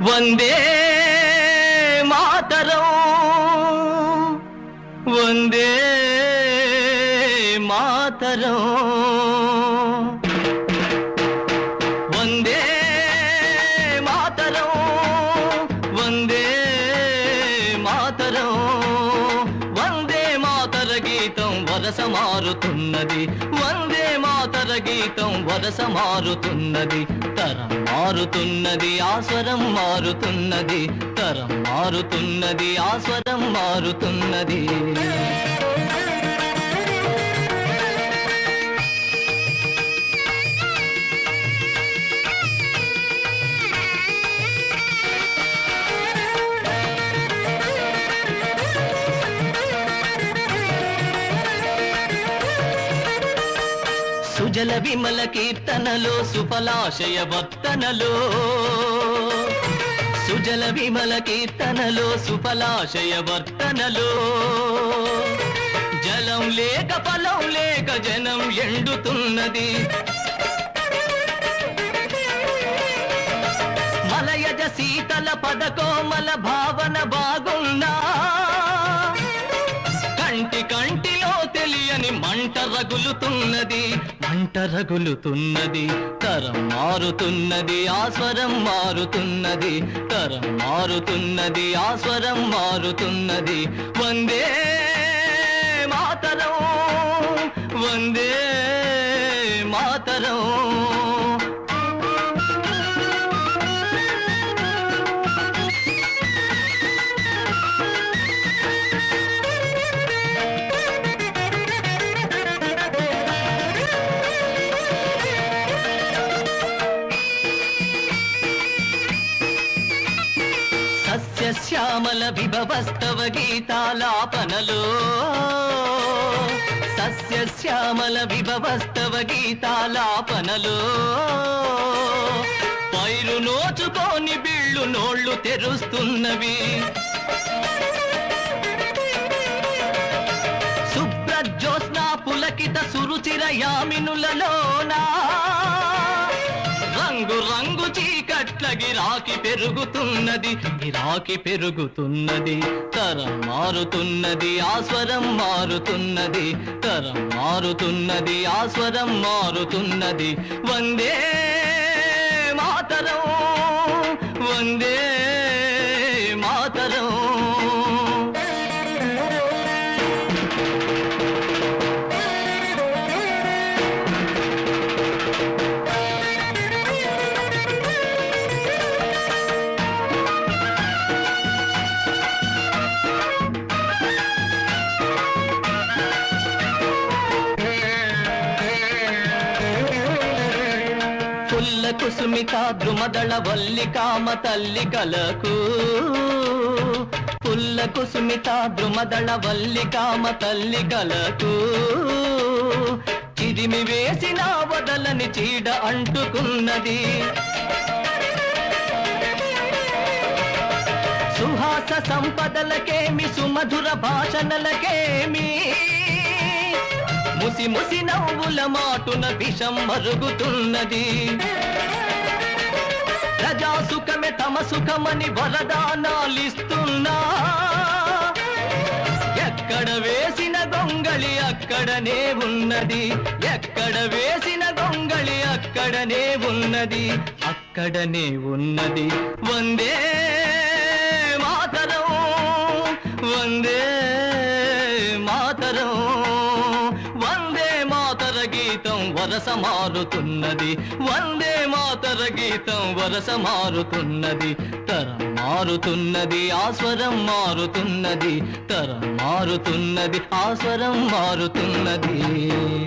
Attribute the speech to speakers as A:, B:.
A: వందే మాతరం. వందే మాతరం. వందే మాతరం. వందే మాతరం. వందే మాతర గీతం వరస మారుతున్నది. వందే గీతం వరస మారుతున్నది తరం మారుతున్నది ఆస్వరం మారుతున్నది తరం మారుతున్నది ఆస్వరం మారుతున్నది. సుజల విమల కీర్తనలో సుఫలాశయ వర్తనలో సుజల విమల కీర్తనలో సుఫలాశయ వర్తనలో జలం లేక ఫలం లేక జనం ఎండుతున్నది. మలయజ శీతల పదకోమల భావన బాగో మంట రగులుతున్నది మంట రగులుతున్నది తరం మారుతున్నది ఆస్వరం మారుతున్నది తరం మారుతున్నది ఆస్వరం మారుతున్నది. వందే మాతరం వందే మాతరం. శ్యామల విభవస్తవ గీతాలాపనలో. సస్యశ్యామల విభవస్తవ గీతాలాపనలో. పైరు నోచుకోని బిళ్ళు నోళ్ళు తెరుస్తున్నవి. శుభ్రజ్యోత్స్నా పులకిత సురుచిర యామినులలోనా. రంగు రంగు చీకట్ల గిరాకి పెరుగుతున్నది. గిరాకి పెరుగుతున్నది. తరం మారుతున్నది ఆస్వరం మారుతున్నది. తరం మారుతున్నది ఆస్వరం మారుతున్నది. వందే మాతరం వందే పుల్ల కుసుమిత ద్రుమదళ వల్లికామ తల్లికలకు పుల్ల కుసుమిత ద్రుమదళ వల్లికామ తల్లికలకు చిరిమి వేసిన వదలని చీడ అంటుకున్నది. సుహాస సంపదలకేమి సుమధుర భాషణలకేమి ముసి ముసి నవ్వుల మాటున విషం మరుగుతున్నది. ప్రజా సుఖమే తమ సుఖమని వరదానాలిస్తున్నా ఎక్కడ వేసిన గొంగళి అక్కడనే ఉన్నది. ఎక్కడ వేసిన గొంగళి అక్కడనే ఉన్నది. అక్కడనే ఉన్నది. వందే గీతం వరస మారుతున్నది. వందే మాతర గీతం వరస మారుతున్నది. తరం మారుతున్నది ఆస్వరం మారుతున్నది. తరం మారుతున్నది ఆస్వరం మారుతున్నది.